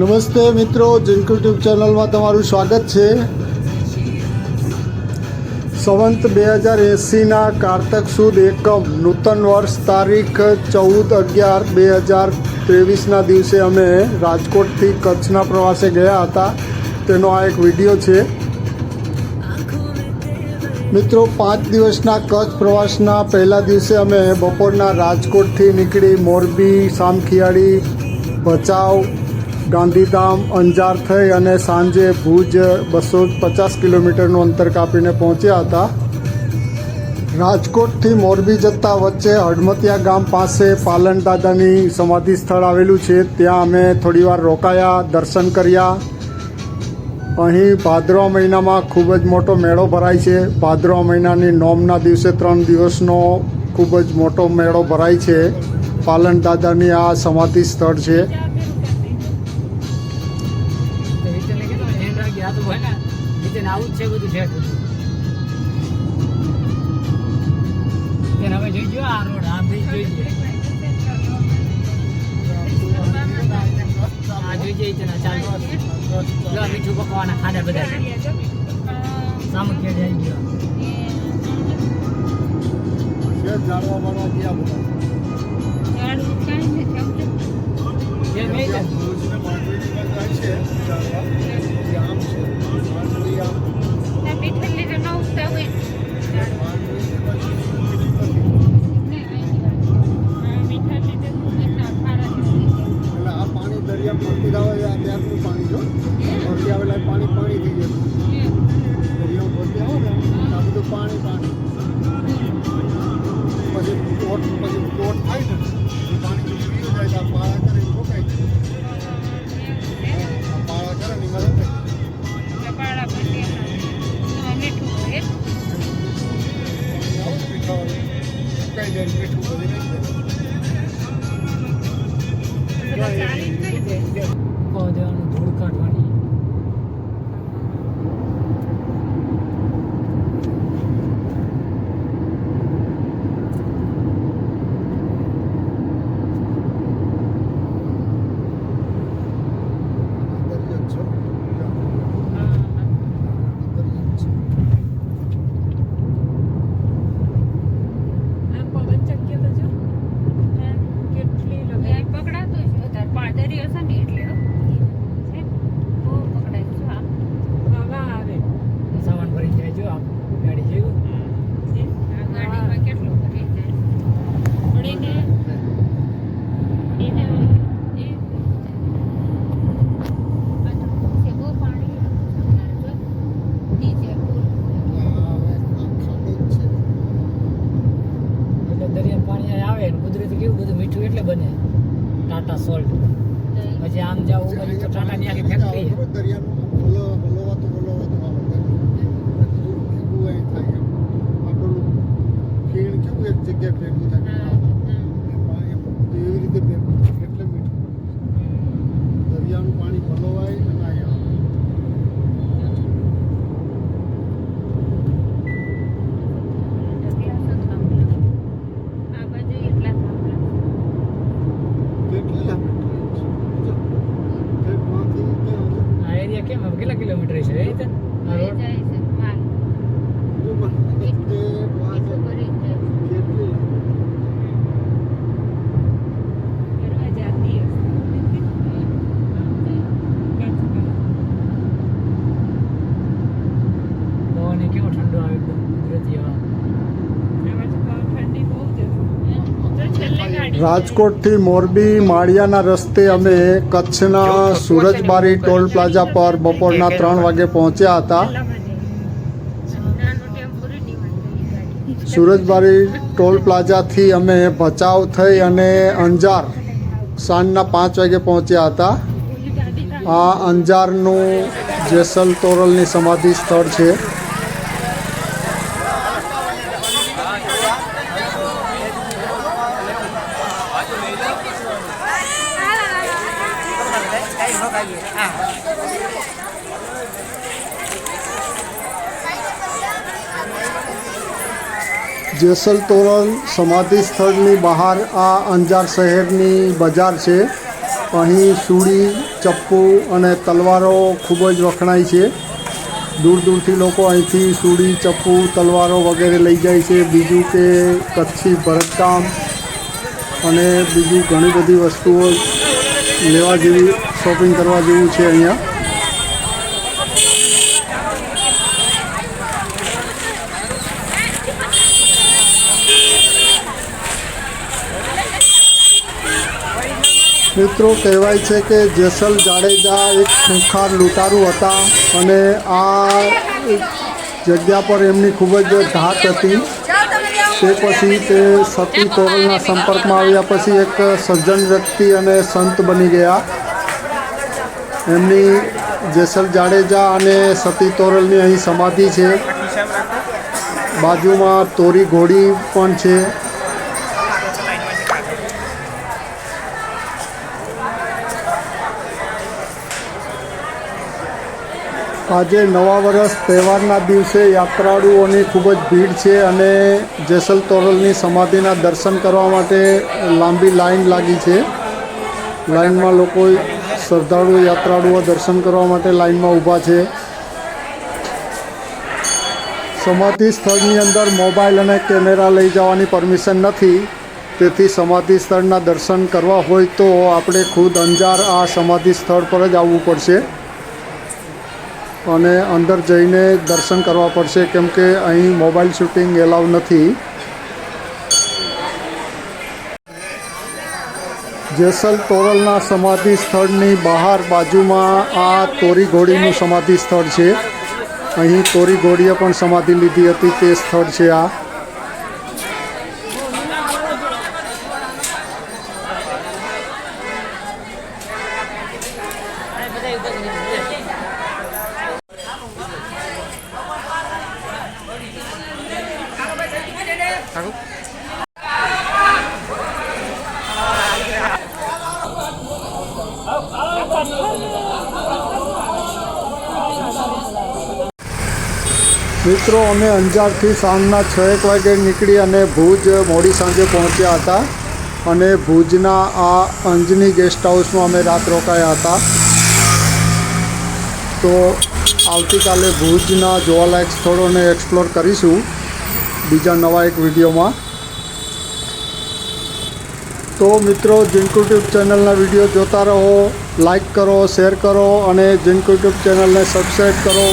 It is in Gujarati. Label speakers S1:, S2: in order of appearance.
S1: નમસ્તે મિત્રો જિંકુ ટ્યુબ ચેનલમાં તમારું સ્વાગત છે. સંવંત બે હજાર એંસીના કારતક સુદ એકમ, નૂતન વર્ષ તારીખ ચૌદ અગિયાર બે હજાર ત્રેવીસના દિવસે અમે રાજકોટથી કચ્છના પ્રવાસે ગયા હતા. તેનો આ એક વીડિયો છે. મિત્રો, પાંચ દિવસના કચ્છ પ્રવાસના પહેલા દિવસે અમે બપોરના રાજકોટથી નીકળી મોરબી, સામખિયાળી, ભચાઉ ગાંધીધામ, અંજાર થઈ અને સાંજે ભુજ બસો પચાસ કિલોમીટરનું અંતર કાપીને પહોંચ્યા હતા. રાજકોટથી મોરબી જતા વચ્ચે હડમતિયા ગામ પાસે પાલન દાદાની સમાધિ સ્થળ આવેલું છે. ત્યાં અમે થોડીવાર રોકાયા, દર્શન કર્યા. અહીં ભાદરવા મહિનામાં ખૂબ જ મોટો મેળો ભરાય છે. ભાદરવા મહિનાની નોમના દિવસે ત્રણ દિવસનો ખૂબ જ મોટો મેળો ભરાય છે. પાલન દાદાની આ સમાધિ સ્થળ છે.
S2: હાથ હોય ને, નીચે આવું જ છે બધું છે હવે જોઈ ગયો આ રોડ, આ બ્રિજ જોઈ ગયો. આ જોઈ જઈ છે પકવાના ખાડા બધા. સામું કે જઈ
S1: જાણવા મળવા ગયા
S2: મેં છે
S1: એટલે આ પાણી દરિયા ભરતી આવે ત્યારનું પાણી જો. આવેલા પાણી પાણી જાય
S2: ఇయర్స్ అండి ఇయర్స్ પછી આમ જાવ બાજુ તો ટાટાની આખી ફેક્ટરી
S1: પાણી ભલોવાય અને ના કેટલી લાંબી ટ્રેન છે જો, ટ્રેનમાંથી ત્યાં જો.
S2: આ એરિયા કેમ હવે કેટલા કિલોમીટર છે એ રીતે? આ રોડ
S1: જો પણ તે વાંચે કેટલી
S2: પવન એ કેવો ઠંડો આવે એકદમ કુદરતી હવા
S1: રાજકોટથી મોરબી માળિયાના રસ્તે અમે કચ્છના સુરજબારી ટોલ પ્લાઝા પર બપોરના ત્રણ વાગે પહોંચ્યા હતા. સુરજબારી ટોલ પ્લાઝાથી અમે ભચાઉ થઈ અને અંજાર સાંજના પાંચ વાગે પહોંચ્યા હતા. આ અંજારનું જેસલ તોરલની સમાધિ સ્થળ છે. જેસલ તોરણ સમાધિ સ્થળની બહાર આ અંજાર શહેરની બજાર છે. અહીં સૂડી, ચપ્પુ અને તલવારો ખૂબ જ વખણાય છે. દૂર દૂરથી લોકો અહીંથી સૂડી, ચપ્પુ, તલવારો વગેરે લઈ જાય છે. બીજું કે કચ્છી ભરતકામ અને બીજું ઘણી બધી વસ્તુઓ લેવા જેવી શોપિંગ કરવા જેવું છે અહીંયા. મિત્રો, કહેવાય છે કે જેસલ જાડેજા એક ખૂંખાર લૂંટારું હતા અને આ જગ્યા પર એમની ખૂબ જ ધાક હતી. તે પછી તે સતી તોરલના સંપર્કમાં આવ્યા પછી એક સજ્જન વ્યક્તિ અને સંત બની ગયા. એમની જેસલ જાડેજા અને સતી તોરલની અહીં સમાધિ છે. બાજુમાં તોરી ઘોડી પણ છે. આજે નવા વર્ષ તહેવારના દિવસે યાત્રાળુઓની ખૂબ જ ભીડ છે અને જેસલ તોરલની સમાધિના દર્શન કરવા માટે લાંબી લાઈન લાગી છે. લાઈનમાં લોકો શ્રદ્ધાળુ યાત્રાળુઓ દર્શન કરવા માટે લાઇનમાં ઊભા છે. સમાધિ સ્થળની અંદર મોબાઈલ અને કેમેરા લઈ જવાની પરમિશન નથી. તેથી સમાધિ સ્થળના દર્શન કરવા હોય તો આપણે ખુદ અંજાર આ સમાધિ સ્થળ પર જ આવવું પડશે. અને અંદર જઈને દર્શન કરવા પડશે, કેમ કે અહીં મોબાઈલ શૂટિંગ એલાવ નથી. જેસલ તોરલના સમાધિ સ્થળની બહાર બાજુમાં આ તોરી ઘોડીનું સમાધિ સ્થળ છે. અહીં તોરી ઘોડીએ પણ સમાધિ લીધી હતી તે સ્થળ છે આ. મિત્રો, અમે અંજારથી સાંજના છ એક વાગે નીકળી અને ભુજ મોડી સાંજે પહોંચ્યા હતા અને ભુજના આ અંજની ગેસ્ટ હાઉસમાં અમે રાત રોકાયા હતા. તો આવતીકાલે ભુજના જોવાલાયક સ્થળોને એક્સપ્લોર કરીશું. બીજા નવા એક વિડીયોમાં. તો મિત્રો જિંક યુટ્યુબ ચેનલના વીડિયો જોતા રહો લાઈક કરો શેર કરો અને જિંક ટ્યુબ ચેનલને સબસ્ક્રાઈબ કરો.